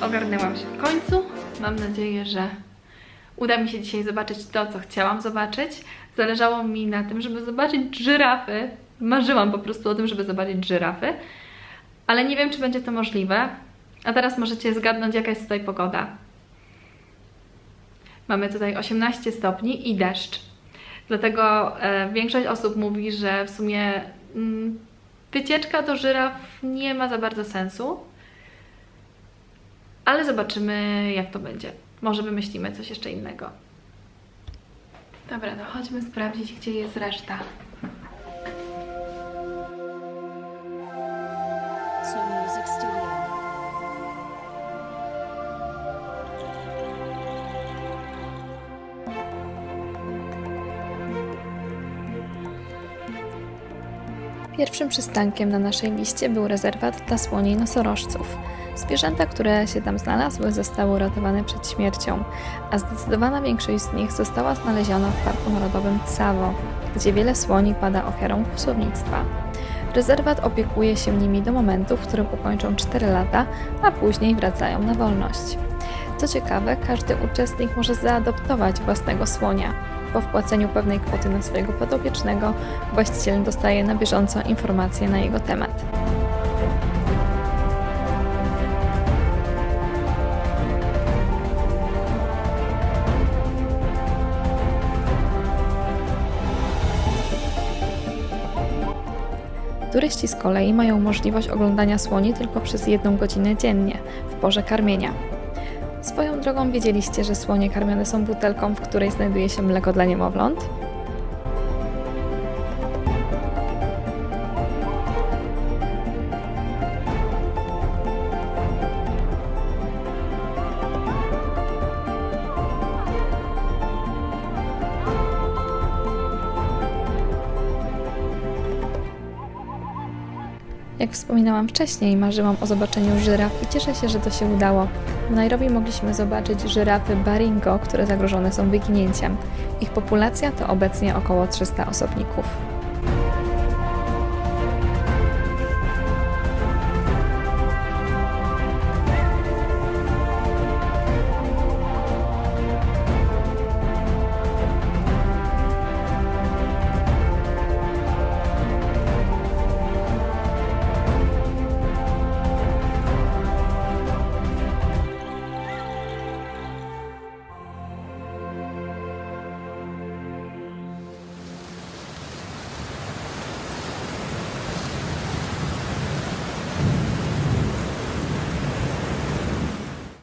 ogarnęłam się w końcu. Mam nadzieję, że uda mi się dzisiaj zobaczyć to, co chciałam zobaczyć. Zależało mi na tym, żeby zobaczyć żyrafy. Marzyłam po prostu o tym, żeby zobaczyć żyrafy. Ale nie wiem, czy będzie to możliwe. A teraz możecie zgadnąć, jaka jest tutaj pogoda. Mamy tutaj 18 stopni i deszcz. Dlatego e, większość osób mówi, że w sumie mm, wycieczka do żyraf nie ma za bardzo sensu. Ale zobaczymy, jak to będzie. Może wymyślimy coś jeszcze innego. Dobra, no chodźmy sprawdzić, gdzie jest reszta. Pierwszym przystankiem na naszej liście był rezerwat dla słoni i nosorożców. Zwierzęta, które się tam znalazły, zostały uratowane przed śmiercią, a zdecydowana większość z nich została znaleziona w Parku Narodowym Tsavo, gdzie wiele słoni pada ofiarą kłusownictwa. Rezerwat opiekuje się nimi do momentu, w którym ukończą 4 lata, a później wracają na wolność. Co ciekawe, każdy uczestnik może zaadoptować własnego słonia. Po wpłaceniu pewnej kwoty na swojego podopiecznego, właściciel dostaje na bieżąco informacje na jego temat. Turyści z kolei mają możliwość oglądania słoni tylko przez jedną godzinę dziennie, w porze karmienia. Swoją drogą wiedzieliście, że słonie karmione są butelką, w której znajduje się mleko dla niemowląt? Jak wspominałam wcześniej, marzyłam o zobaczeniu żyraf i cieszę się, że to się udało. W Nairobi mogliśmy zobaczyć żyrafy Baringo, które zagrożone są wyginięciem. Ich populacja to obecnie około 300 osobników.